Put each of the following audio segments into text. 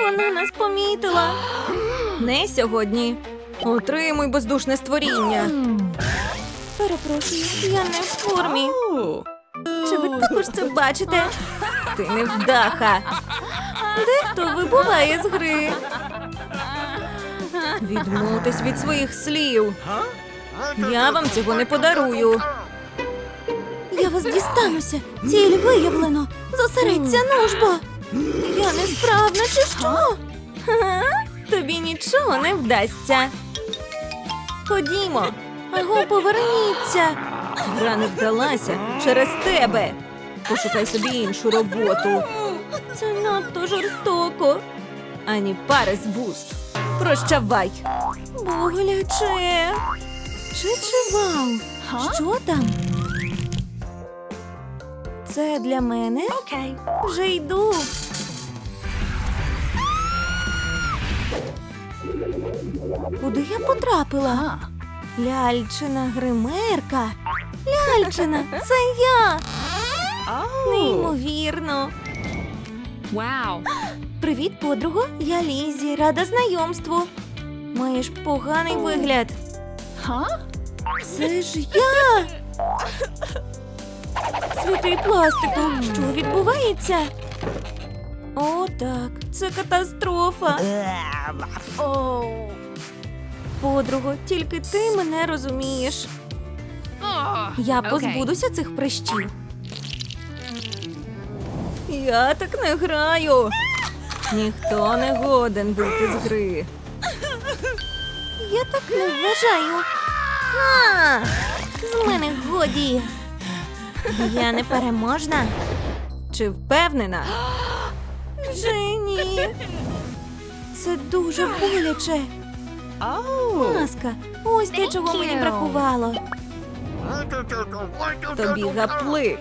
Вона нас помітила. Не сьогодні. Отримуй бездушне створіння. Перепрошую, я не в формі. Чи ви також це бачите? Ти невдаха. Дехто вибуває з гри. Відмовтесь від своїх слів. Я вам цього не подарую. Я вас дістануся. Ціль виявлено. Зосередься, нужбо. Я несправна чи що? Тобі нічого не вдасться. Ходімо. Аго, поверніться. Гра не вдалася через тебе. Пошукай собі іншу роботу. Це надто жорстоко. Ані пари з вуст. Прощавай. Богляче. Чи чи вау? Що там? Це для мене? Окей. Вже йду. Куди я потрапила? Ляльчина гримерка. Ляльчина, це я. Неймовірно. Wow. Привіт, подруго. Я Лізі, рада знайомству. Маєш поганий вигляд. Це ж я. Святий пластику, що відбувається? О, так, це катастрофа. Подруго, тільки ти мене розумієш. Я позбудуся цих прищів. Я так не граю. Ніхто не годен вийти з гри. Я так не вважаю. А, з мене годі. Я не переможна. Чи впевнена? Вже ні. Це дуже боляче. Маска, ось те, чого мені бракувало. Тобі гаплик.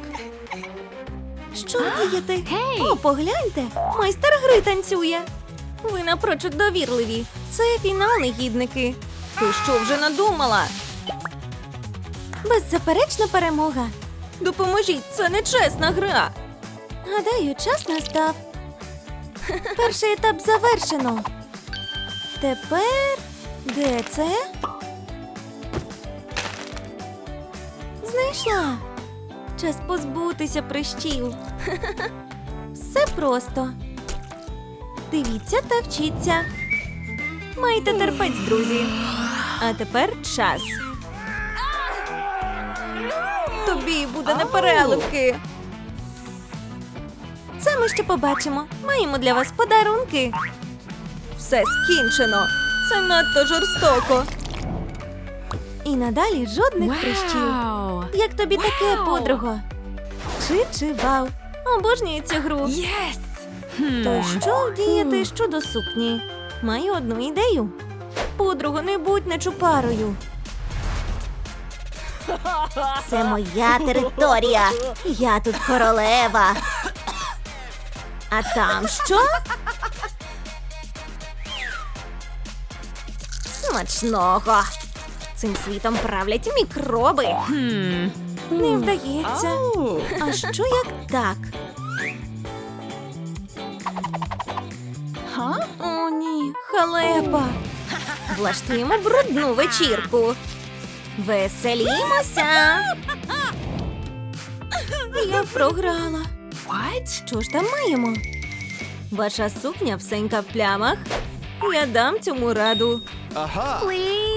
Що діяти? О, погляньте, майстер гри танцює. Ви напрочуд довірливі. Це фінал негідники. Ти що вже надумала? Беззаперечна перемога. Допоможіть, це нечесна гра. Гадаю, час настав. Перший етап завершено. Тепер де це? Знайшла. Час позбутися прищів. Все просто. Дивіться та вчіться. Майте терпець, друзі. А тепер час. Тобі буде непереливки. Це ми ще побачимо. Маємо для вас подарунки. Все скінчено. Це надто жорстоко. І надалі жодних прищів. Як тобі таке, Вау! подруго? Чи чи вау? Обожнюю цю гру. Yes. То що вдіяти щодо сукні? Маю одну ідею. Подруго, не будь нечупарою. Це моя територія. Я тут королева. А там що? Смачного. Цим світом правлять мікроби. Не вдається. А що як так? О, ні, халепа. Влаштуємо брудну вечірку. Веселімося. Я програла. What? Що ж там маємо? Ваша сукня всенька в плямах. Я дам цьому раду.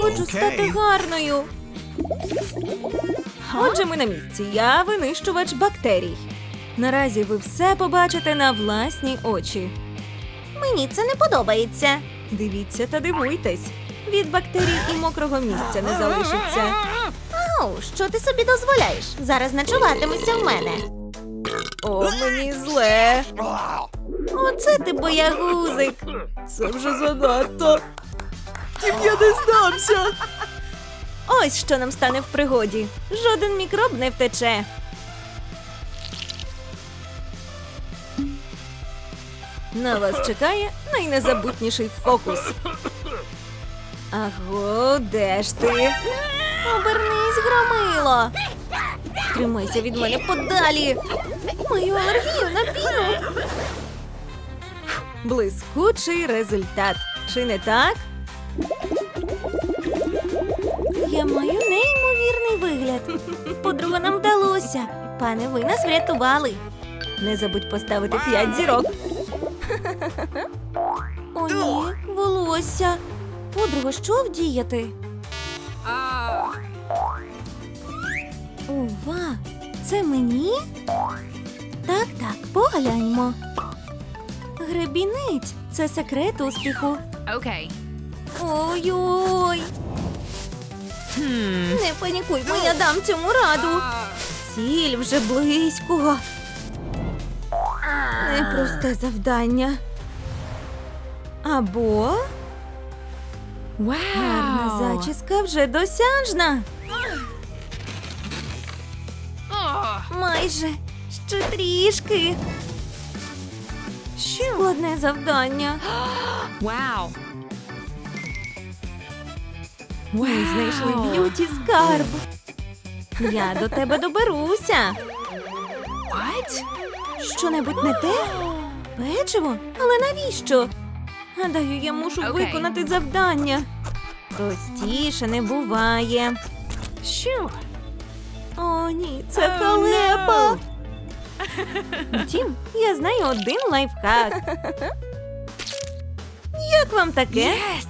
Хочу стати гарною. Отже, ми на місці. Я винищувач бактерій. Наразі ви все побачите на власні очі. Мені це не подобається. Дивіться та дивуйтесь. Від бактерій і мокрого місця не залишиться. Ау, що ти собі дозволяєш? Зараз ночуватимешся в мене. О, мені зле. Оце ти боягузик. Це вже занадто. Тім я не здамся. Ось що нам стане в пригоді. Жоден мікроб не втече. На вас чекає найнезабутніший фокус. Аго, де ж ти? Обернись, громило. Тримайся від мене подалі. Маю алергію на піну. Блискучий результат. Чи не так? Я маю неймовірний вигляд. Подруга нам вдалося. Пане, ви нас врятували. Не забудь поставити п'ять зірок. О, ні, волосся. Подруга, що вдіяти? Oh. Ова, це мені? Так, так, погляньмо. Гребінець це секрет успіху. Okay. Ой-ой. Hmm. Не панікуймо, я дам цьому раду. Ціль вже близько. Непросте завдання. Або гарна Wow. зачіска вже досяжна. Майже ще трішки. Складне завдання. Wow. Ми знайшли б'юті скарб. Я до тебе доберуся. What? Що-небудь не те? Печиво? Але навіщо? Гадаю, я мушу Окей. виконати завдання. Простіше не буває. Shoo. О, ні, це Oh, халепа. no. Втім, я знаю один лайфхак. Як вам таке? Yes.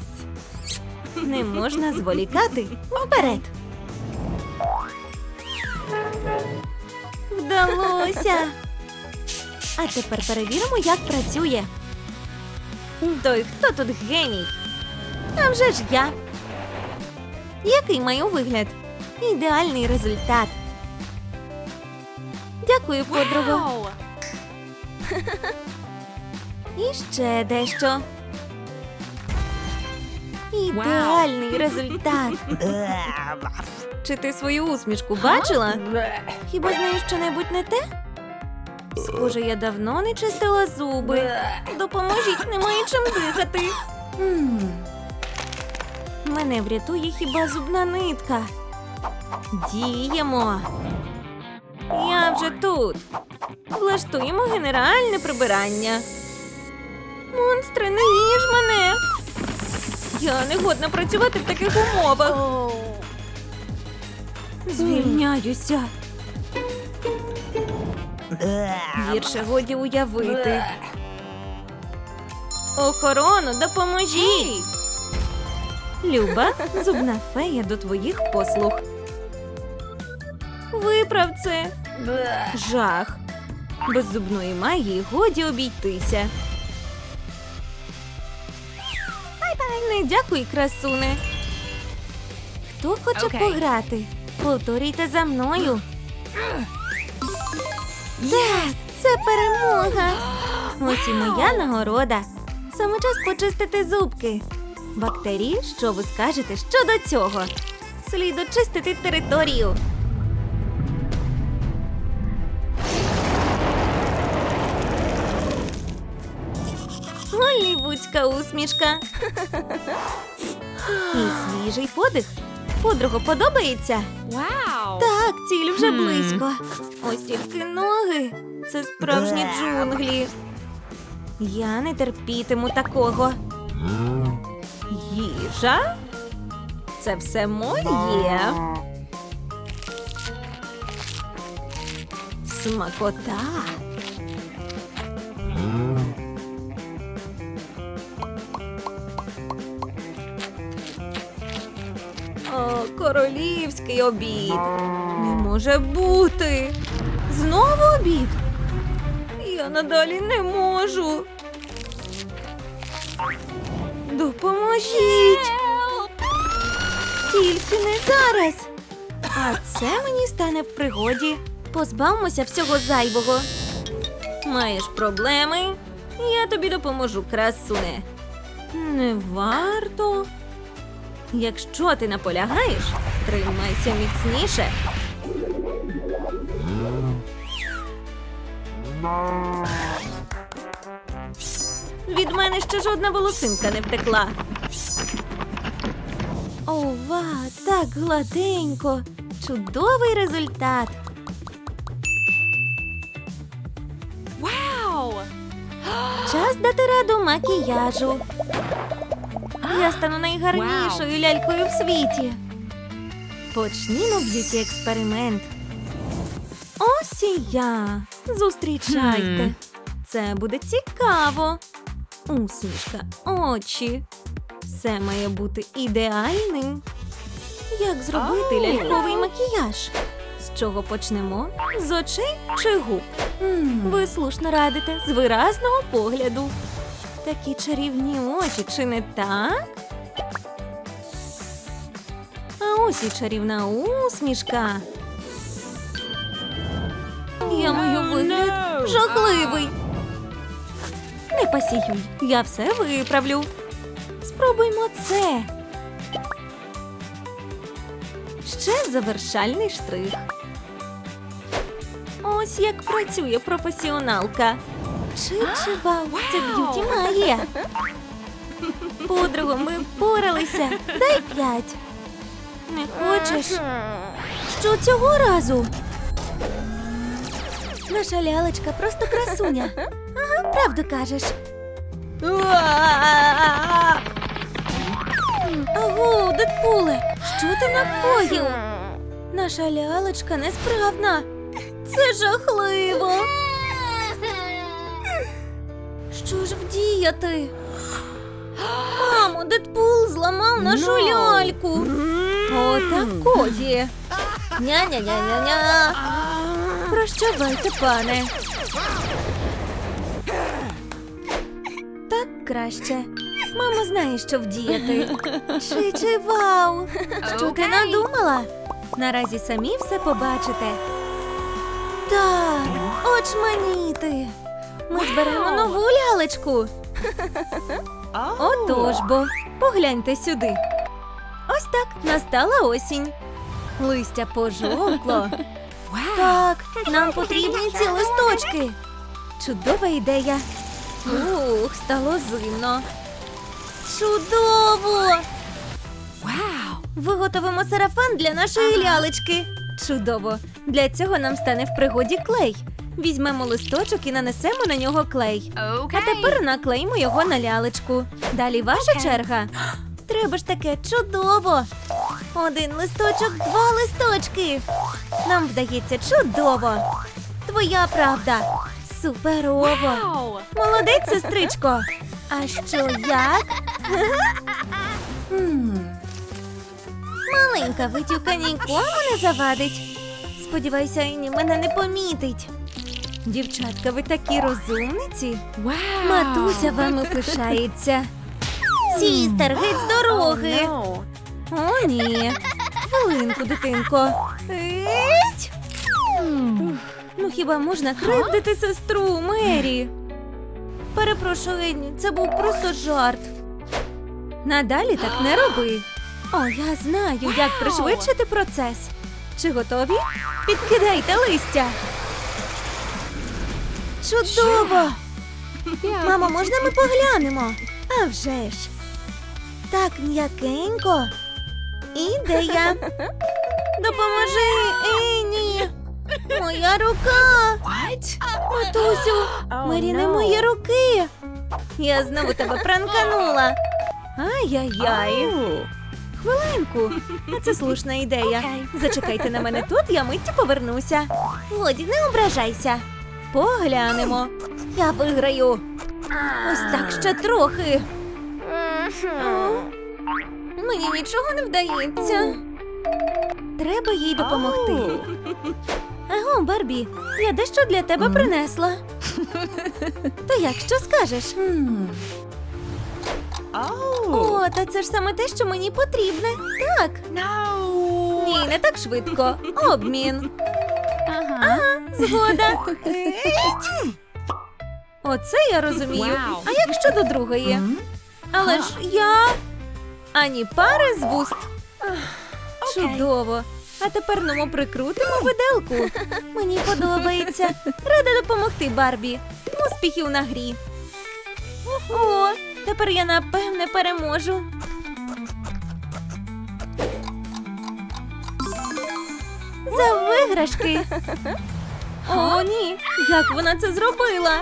Не можна зволікати. Вперед. Вдалося. А тепер перевіримо, як працює. Той, хто тут геній? А вже ж я. Який маю вигляд? Ідеальний результат. Дякую, подруга. І ще дещо. Ідеальний результат. Чи ти свою усмішку бачила? Хіба з нею щонебудь не те? Схоже, я давно не чистила зуби. Допоможіть, немає чим дихати. Мене врятує хіба зубна нитка. Діємо. Я вже тут. Влаштуємо генеральне прибирання. Монстри, не їж мене. Я не годна працювати в таких умовах. Звільняюся. Гірше годі уявити. Охорону, допоможіть! Люба, зубна фея до твоїх послуг. Виправ це. Жах. Без зубної магії годі обійтися. Не дякуй, красуне. Хто хоче Окей. пограти? Повторюйте за мною. Так, це перемога. Ось і моя нагорода. Саме час почистити зубки. Бактерії, що ви скажете щодо цього? Слід очистити територію. Голлівудська усмішка. І свіжий подих. Подругу подобається? Wow. Так, ціль вже близько. Ось тільки ноги. Це справжні джунглі. Я не терпітиму такого. Їжа? Це все моє. Смакота. Королівський обід. Не може бути. Знову обід. Я надалі не можу. Допоможіть. Тільки не зараз. А це мені стане в пригоді. Позбавмося всього зайвого. Маєш проблеми? Я тобі допоможу, красуне. Не варто. Якщо ти наполягаєш, тримайся міцніше. Від мене ще жодна волосинка не втекла. Ова, так гладенько. Чудовий результат. Вау! Час дати раду макіяжу. Я стану найгарнішою лялькою в світі. Почнімо б'юті експеримент. Ось і я. Зустрічайте. Це буде цікаво. Усмішка, очі. Все має бути ідеальним. Як зробити ляльковий макіяж? З чого почнемо? З очей чи губ? Ви слушно радите з виразного погляду. Такі чарівні очі, чи не так? А ось і чарівна усмішка. Я маю вигляд no. жахливий. Не пасіюй, я все виправлю. Спробуймо це. Ще завершальний штрих. Ось як працює професіоналка. Чи чи вау, це б'юті магія. Подруго, ми впоралися. Дай п'ять. Не хочеш? Що цього разу? Наша лялечка просто красуня. Ага, правду кажеш. Аго, Дедпуле, що ти накоїв? Наша лялечка несправна. Це жахливо. Що ж вдіяти? Мамо, Дедпул зламав нашу No. ляльку. Отакої. Ня-ня-ня-ня-ня. Прощавайте, пане. Так краще. Мама знає, що вдіяти. Чи чи вау! Що ти надумала? Наразі самі все побачите. Так, очманіти. Ми зберемо нову лялечку. Отож бо, погляньте сюди. Ось так настала осінь. Листя пожовкло. Так, нам потрібні ці листочки. Чудова ідея. Ух, стало зимно. Чудово! Wow. Виготовимо сарафан для нашої лялечки. Чудово! Для цього нам стане в пригоді клей. Візьмемо листочок і нанесемо на нього клей. Okay. А тепер наклеїмо його на лялечку. Далі ваша Окей. черга. Треба ж таке чудово. Один листочок, два листочки. Нам вдається чудово. Твоя правда. Суперово. Wow. Молодець, сестричко. А що як? Маленька витівка нікому не завадить. Сподіваюся, Ені мене не помітить. Дівчатка, ви такі розумниці. Wow. Матуся вами пишається. Сістер, геть з дороги. Oh, no. О, ні. Хвилинку, дитинко. Еть! Ну хіба можна кривдити сестру Мері? Перепрошую, Енні, це був просто жарт. Надалі так не роби. О, я знаю, як пришвидшити процес. Чи готові? Підкидайте листя. Чудово! Мамо, можна ми поглянемо? А вже ж. Так м'якенько. Ідея. Допоможи, Ені. Моя рука. What? Матусю, Oh, Мері не мої руки. Я знову тебе пранканула. Ай-яй-яй. Хвилинку. Це слушна ідея. Зачекайте на мене тут, я миттю повернуся. Годі, не ображайся. Поглянемо. Я виграю. Ось так ще трохи. О, Мені нічого не вдається. Треба їй допомогти. Аго, Барбі, я дещо для тебе принесла. То як що скажеш? О, та це ж саме те, що мені потрібне. Так. Ні, не так швидко. Обмін. Згода. Оце я розумію. А як щодо другої? Але ж я ані пари з вуст. Чудово. А тепер ну прикрутимо виделку. Мені подобається. Рада допомогти Барбі. Успіхів на грі. О, тепер я напевне переможу. За виграшки. О, ні. Як вона це зробила?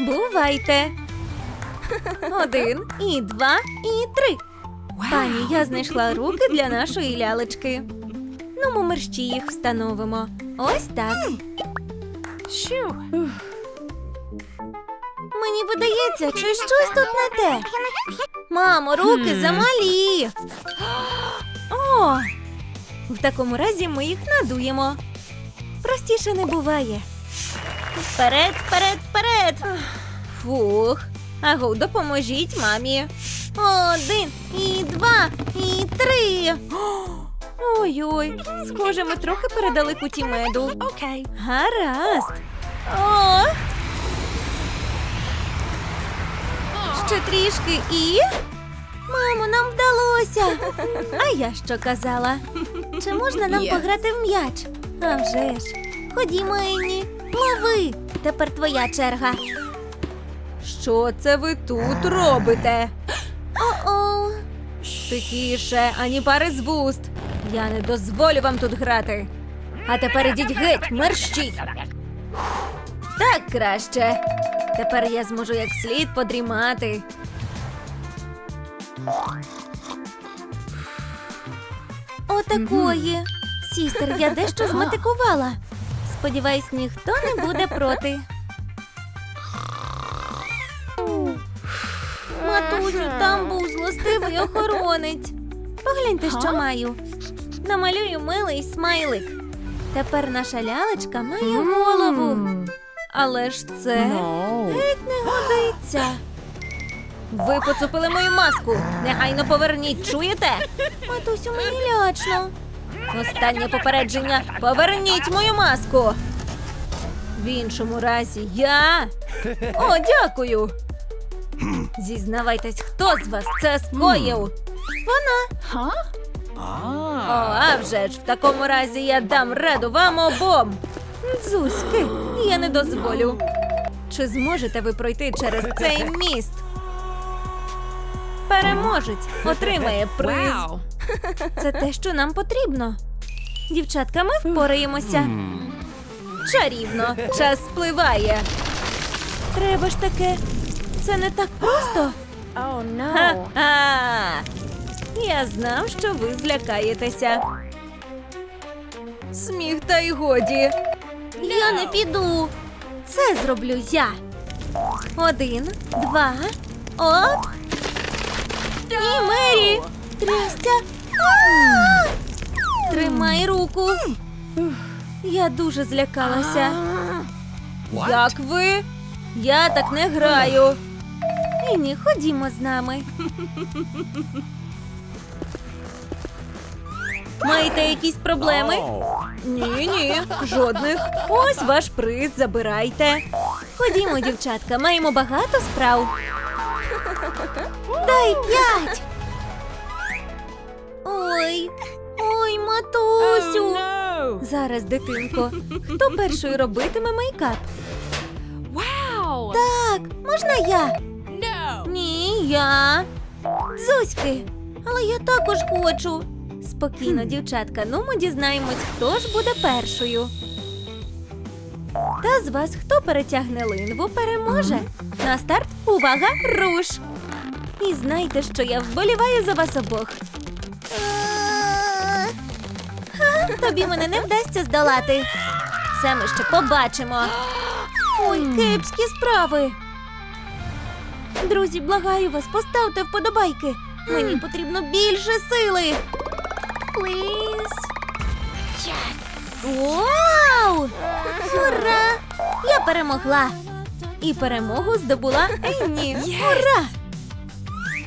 Бувайте. Один, і два, і три. Пані, я знайшла руки для нашої лялечки. Ну, ми мерщі їх встановимо. Ось так. Мені видається, чи щось тут не те. Мамо, руки замалі. О! В такому разі ми їх надуємо. Простіше не буває. Вперед, вперед, вперед. Фух. Аго, допоможіть мамі. Один, і два, і три. Ой-ой, схоже, ми трохи передали куті меду. Okay. Гаразд. О! Ще трішки і. Мамо, нам вдалося. А я що казала? Чи можна нам Yes. пограти в м'яч? А вже ж. Ходімо, Енні. Лови. Тепер твоя черга. Що це ви тут робите? О-о. Тихіше, ані пари з вуст. Я не дозволю вам тут грати. А тепер ідіть геть, мерщій. Так краще. Тепер я зможу як слід подрімати. Отакої. Сістер, я дещо зметикувала. Сподіваюсь, ніхто не буде проти. Матусю, там був злостивий охоронець. Погляньте, що маю. Намалюю милий смайлик. Тепер наша лялечка має голову. Але ж це геть не годиться. Ви поцупили мою маску. Негайно поверніть, чуєте? Матусю, мені лячно. Останнє попередження. Поверніть мою маску. В іншому разі я. О, дякую. Зізнавайтесь, хто з вас це скоїв? Вона. О, а вже ж в такому разі я дам раду вам обом. Дзузьки, я не дозволю. Чи зможете ви пройти через цей міст? Переможець отримає приз. Wow. Це те, що нам потрібно. Дівчатка, ми впораємося. Чарівно, час спливає. Треба ж таке. Це не так просто. Oh no. Я знав, що ви злякаєтеся. Сміх та й годі. Я не піду. Це зроблю я. Один, два. Оп. Ні, Мері. Трястя. Тримай руку. Я дуже злякалася. Як ви? Я так не граю. Ні, ходімо з нами. Маєте якісь проблеми? Ні, ні, жодних. Ось ваш приз, забирайте. Ходімо, дівчатка, маємо багато справ. Дай п'ять. Ой, ой, матусю. Oh no. Зараз, дитинко, хто першою робитиме мейкап? Wow. Так, можна я? No. Ні, я. Зуськи, але я також хочу. Спокійно, дівчатка, ну ми дізнаємось, хто ж буде першою. Та з вас, хто перетягне линву, переможе. На старт, увага, руш! І знайте, що я вболіваю за вас обох. Тобі мене не вдасться здолати. Це ми ще побачимо. Ой, кепські справи. Друзі, благаю вас, поставте вподобайки. Мені потрібно більше сили. Пліз. Вау! Ура! Я перемогла! І перемогу здобула Енні. Ура!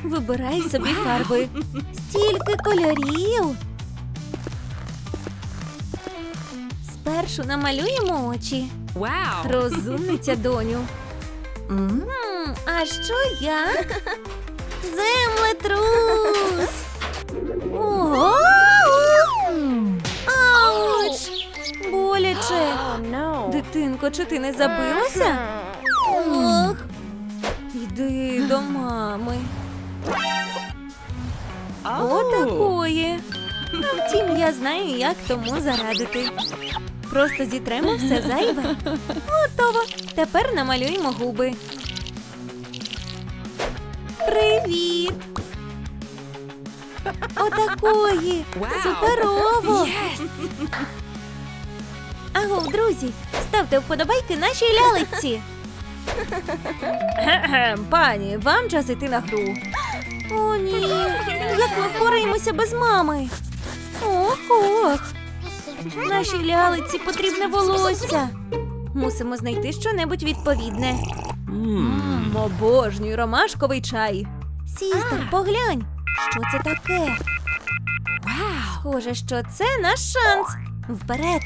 Вибирай собі фарби. Стільки кольорів. Спершу намалюємо очі. Wow. Розумниця, доню. М, а що я? Землетрус! Ого! Ауч! Боляче! Дитинко, чи ти не забилася? Ох! Йди до мами. Отакої. Втім, я знаю, як тому зарадити. Просто зітремо все зайве. Готово. Тепер намалюємо губи. Привіт! Отакої! Суперово! Yes. Агов, друзі, ставте вподобайки нашій лялиці. Пані, вам час іти на гру. О, ні. Як ми впораємося без мами? Ох, ох. Нашій лялиці потрібне волосся. Мусимо знайти щонебудь відповідне. М, Обожнюю ромашковий чай. Сістер, поглянь, що це таке? Wow. Схоже, що це наш шанс. Вперед.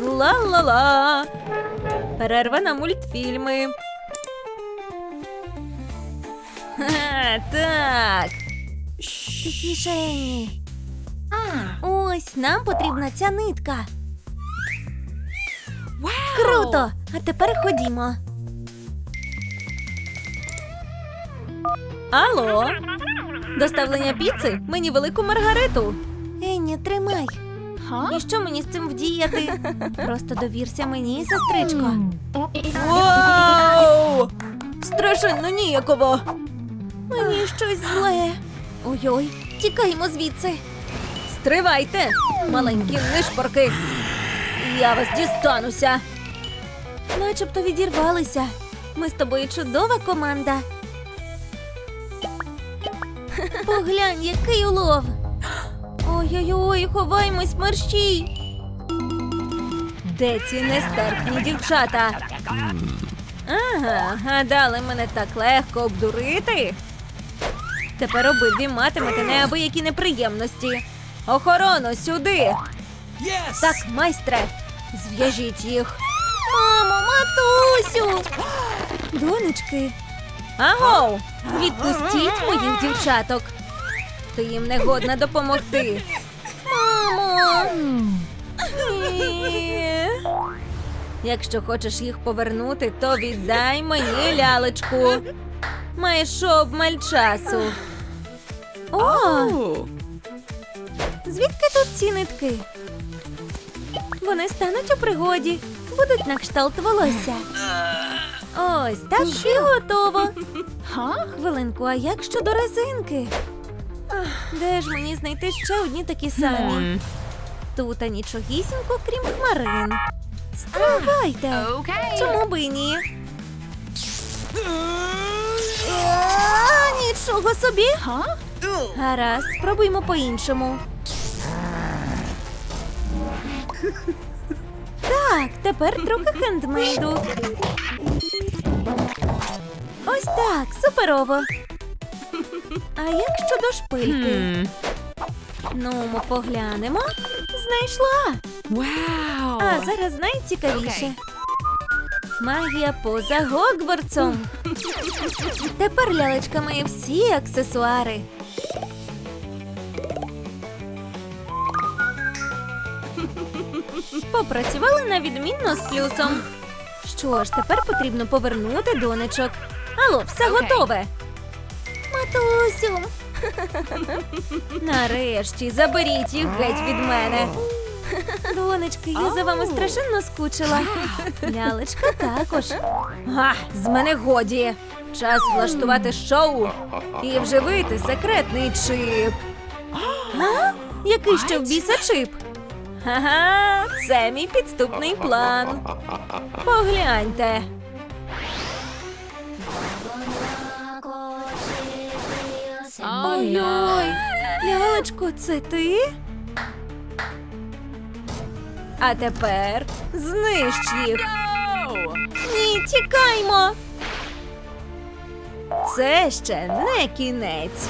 Ла-ла-ла. Перерва на мультфільми. Ха, так. Тихіше, Енні. Ось нам потрібна ця нитка. Круто! А тепер ходімо. Алло. Доставлення піци? Мені велику маргариту. Енні, тримай. І що мені з цим вдіяти? Просто довірся мені, сестричко. Вау! Страшенно ніяково. Мені щось зле. Ой-ой, тікаємо звідси. Стривайте, маленькі нишпорки. Я вас дістануся. Начебто відірвалися. Ми з тобою чудова команда. Поглянь, який улов. Ой-ой-ой, ховаймось мерщій. Де ці нестерпні дівчата? Ага, гадали мене так легко обдурити. Тепер обидві матимете неабиякі неприємності. Охорону сюди. Так, майстре, зв'яжіть їх. Мамо, матусю. Донечки. Агов, відпустіть моїх дівчаток. Ти їм не годна допомогти. Мамо. Ні. Якщо хочеш їх повернути, то віддай мені лялечку. Маєш обмаль часу. О, звідки тут ці нитки? Вони стануть у пригоді, будуть на кшталт волосся. Ось так і готово. Хвилинку, а як щодо резинки? Де ж мені знайти ще одні такі самі? Тут нічогісінько, крім хмарин. Стривайте! Чому би і ні? Нічого собі! Гаразд, спробуймо по-іншому. Так, тепер трохи хендмейду. Ось так, суперово. А як щодо шпильки? Ну, ми поглянемо. Знайшла. А зараз найцікавіше. Магія поза Гогвартсом. Тепер лялечка має всі аксесуари. Попрацювали на відмінно з плюсом. Що ж, тепер потрібно повернути донечок. Алло, все готове. Матусю. Нарешті заберіть їх геть від мене. Донечки, я за вами страшенно скучила. Лялечка також. Га, з мене годі. Час влаштувати шоу і вживити секретний чип. А? Який ще в біса чип? Ага, це мій підступний план. Погляньте. Ой-ой, лялечко, це ти? А тепер знищ їх. Ні, тікаймо. Це ще не кінець.